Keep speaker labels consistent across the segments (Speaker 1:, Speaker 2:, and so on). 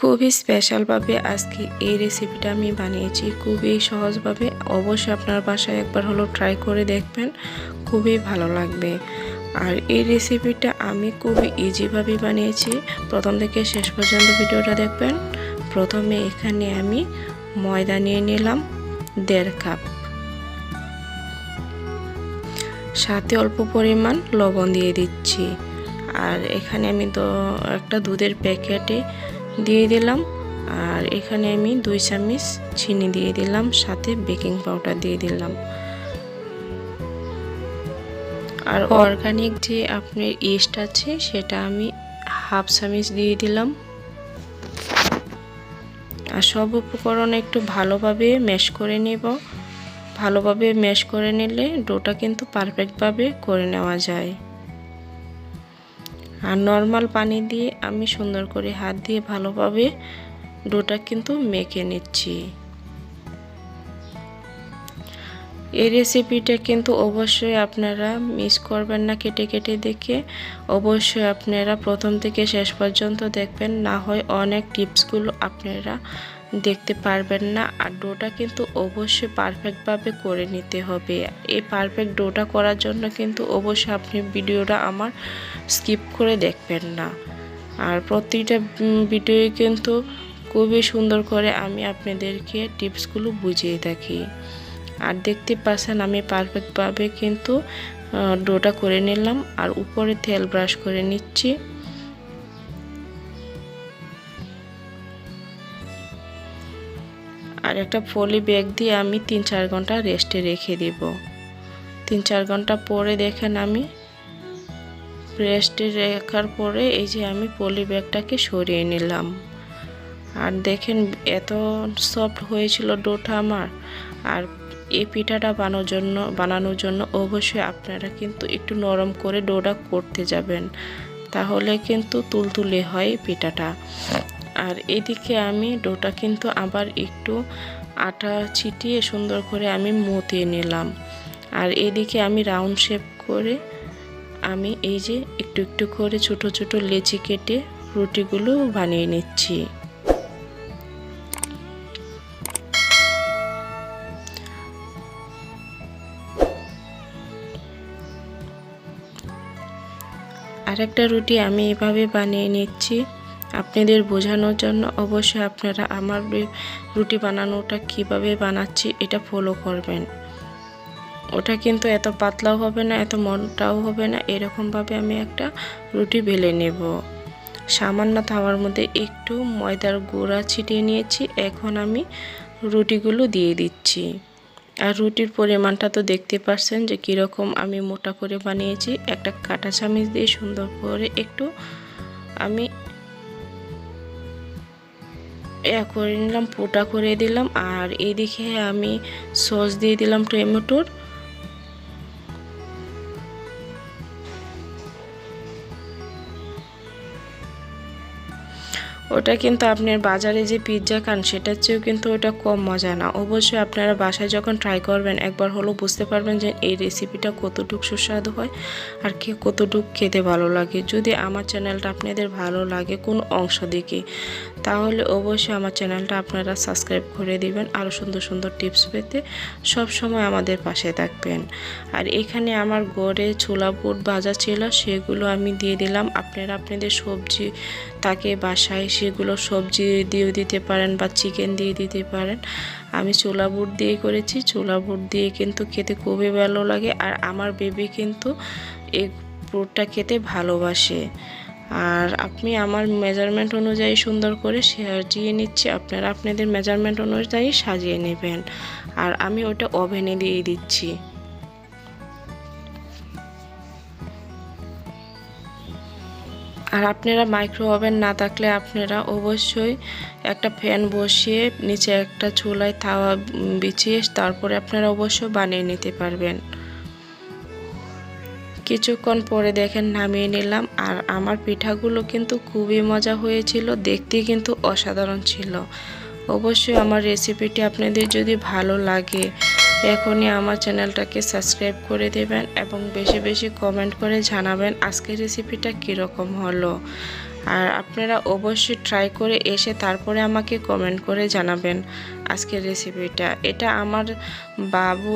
Speaker 1: খুবই স্পেশালভাবে আজকে এই রেসিপিটা আমি বানিয়েছি। খুবই সহজভাবে অবশ্যই আপনার বাসায় একবার হলো ট্রাই করে দেখবেন, খুবই ভালো লাগবে। আর এই রেসিপিটা আমি খুবই ইজিভাবে বানিয়েছি। প্রথম থেকে শেষ পর্যন্ত ভিডিওটা দেখবেন। প্রথমে এখানে আমি ময়দা নিয়ে নিলাম দেড় কাপ। সাথে অল্প পরিমাণ লবণ দিয়ে দিচ্ছি। আর এখানে আমি তো একটা দুধের প্যাকেটে দিয়ে দিলাম। আর এখানে আমি দুই চামচ চিনি দিয়ে দিলাম সাথে বেকিং পাউডার দিয়ে দিলাম। আর অর্গানিক যে আপনার ইস্ট আছে সেটা আমি হাফ চামচ দিয়ে দিলাম। আর সব উপকরণ একটু ভালোভাবে ম্যাশ করে নেব। ভালোভাবে ম্যাশ করে নিলে ডোটা কিন্তু পারফেক্টভাবে করে নেওয়া যায়। আর নর্মাল পানি দিয়ে আমি সুন্দর করে হাত দিয়ে ভালোভাবে ডোটা কিন্তু মেখে নিচ্ছি। এই রেসিপিটা কিন্তু অবশ্যই আপনারা মিস করবেন না কেটে কেটে দেখে। অবশ্যই আপনারা প্রথম থেকে শেষ পর্যন্ত দেখবেন, না হয় অনেক টিপসগুলো আপনারা দেখতে পারবেন না। আর ডোটা কিন্তু অবশ্যই পারফেক্টভাবে করে নিতে হবে। এই পারফেক্ট ডোটা করার জন্য কিন্তু অবশ্যই আপনি ভিডিওটা আমার স্কিপ করে দেখবেন না। আর প্রতিটা ভিডিও কিন্তু খুবই সুন্দর করে আমি আপনাদেরকে টিপসগুলো বুঝিয়ে থাকি। আর দেখতে পাচ্ছেন আমি পারফেক্টভাবে কিন্তু ডোটা করে নিলাম। আর উপরে তেল ব্রাশ করে নিচ্ছি। একটা ফলি ব্যাগ দিয়ে আমি তিন চার ঘণ্টা রেস্টে রেখে দেব। তিন চার ঘণ্টা পরে দেখেন আমি রেস্টে রাখার পরে এই যে আমি পলি ব্যাগটাকে সরিয়ে নিলাম। আর দেখেন এত সফট হয়েছিল ডোটা আমার। আর এই পিঠাটা বানানোর জন্য বানানোর জন্য অবশ্যই আপনারা কিন্তু একটু নরম করে ডোটা করতে যাবেন। তাহলে কিন্তু তুলতুলে হয় পিঠাটা। আর এদিকে আমি ডোটা কিন্তু আবার একটু আটা ছিটিয়ে সুন্দর করে আমি মতিয়ে নিলাম। আর এদিকে আমি রাউন্ড শেপ করে আমি এই যে একটু একটু করে ছোট ছোট লেচি কেটে রুটিগুলো বানিয়ে নিচ্ছি। আরেকটা রুটি আমি এভাবে বানিয়ে নিচ্ছি। আপনাদের বোঝানোর জন্য অবশ্যই আপনারা আমার রুটি বানানোটা কীভাবে বানাচ্ছি এটা ফলো করবেন। ওটা কিন্তু এত পাতলাও হবে না, এত মনটাও হবে না, এরকমভাবে আমি একটা রুটি বেলে নেব। সামান্য থাওয়ার মধ্যে একটু ময়দার গুঁড়া ছিটিয়ে নিয়েছি, এখন আমি রুটিগুলো দিয়ে দিচ্ছি। আর রুটির পরিমাণটা তো দেখতে পাচ্ছেন যে কীরকম আমি মোটা করে বানিয়েছি, একটা কাটা চামিচ দিয়ে সুন্দর করে একটু আমি করে নিলাম পোটা করে দিলাম। আর এদিকে আমি সস দিয়ে দিলাম টমেটোর। ওটা কিন্তু আপনার বাজারে যে পিৎজা খান, সেটার চেয়েও কিন্তু ওটা কম মজা না। অবশ্যই আপনারা বাসায় যখন ট্রাই করবেন, একবার হলেও বুঝতে পারবেন যে এই রেসিপিটা কতটুক সুস্বাদু হয় আর কে কতটুক খেতে ভালো লাগে। যদি আমার চ্যানেলটা আপনাদের ভালো লাগে, কোন অংশ দেখে তাহলে অবশ্যই আমার চ্যানেলটা আপনারা সাবস্ক্রাইব করে দিবেন, আরও সুন্দর সুন্দর টিপস পেতে সব সময় আমাদের পাশে থাকবেন। আর এখানে আমার গড়ে ছোলা বুট ভাজা ছিল, সেগুলো আমি দিয়ে দিলাম। আপনারা আপনাদের সবজি তাকে বাসায় সেগুলো সবজি দিয়ে দিতে পারেন বা চিকেন দিয়ে দিতে পারেন। আমি ছোলা বুট দিয়ে করেছি, ছোলা বুট দিয়ে কিন্তু খেতে খুবই ভালো লাগে। আর আমার বেবি কিন্তু এই বুটটা খেতে ভালোবাসে। আর আপনি আমার মেজারমেন্ট অনুযায়ী সুন্দর করে সাজিয়ে নিচ্ছি। আপনারা আপনাদের মেজারমেন্ট অনুযায়ী সাজিয়ে নেবেন। আর আমি ওটা ওভেনে দিয়ে দিচ্ছি। আর আপনারা মাইক্রো ওভেন না থাকলে আপনারা অবশ্যই একটা ফ্যান বসিয়ে নিচে একটা চুলায় তাওয়া বিছিয়ে তারপরে আপনারা অবশ্যই বানিয়ে নিতে পারবেন। কিছুক্ষণ পরে দেখেন নামিয়ে নিলাম আর আমার পিঠাগুলো কিন্তু খুবই মজা হয়েছিল দেখতে কিন্তু অসাধারণ ছিল। অবশ্যই আমার রেসিপিটি আপনাদের যদি ভালো লাগে, এখনই আমার চ্যানেলটাকে সাবস্ক্রাইব করে দেবেন এবং বেশি বেশি কমেন্ট করে জানাবেন আজকের রেসিপিটা কীরকম হলো। আর আপনারা অবশ্যই ট্রাই করে এসে তারপরে আমাকে কমেন্ট করে জানাবেন আজকের রেসিপিটা। এটা আমার বাবু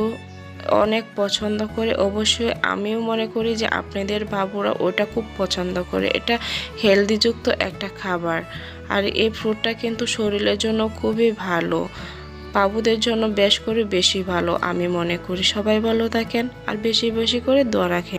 Speaker 1: অনেক পছন্দ করে, অবশ্যই আমিও মনে করি যে আপনাদের বাবুরা ওটা খুব পছন্দ করে। এটা হেলদিযুক্ত একটা খাবার। আর এই ফ্রুটটা কিন্তু শরীরের জন্য খুবই ভালো। বাবুদের জন্য বেশ করে বেশি ভালো, আমি মনে করি। সবাই ভালো থাকেন, আর বেশি বেশি করে দোয়া রাখেন।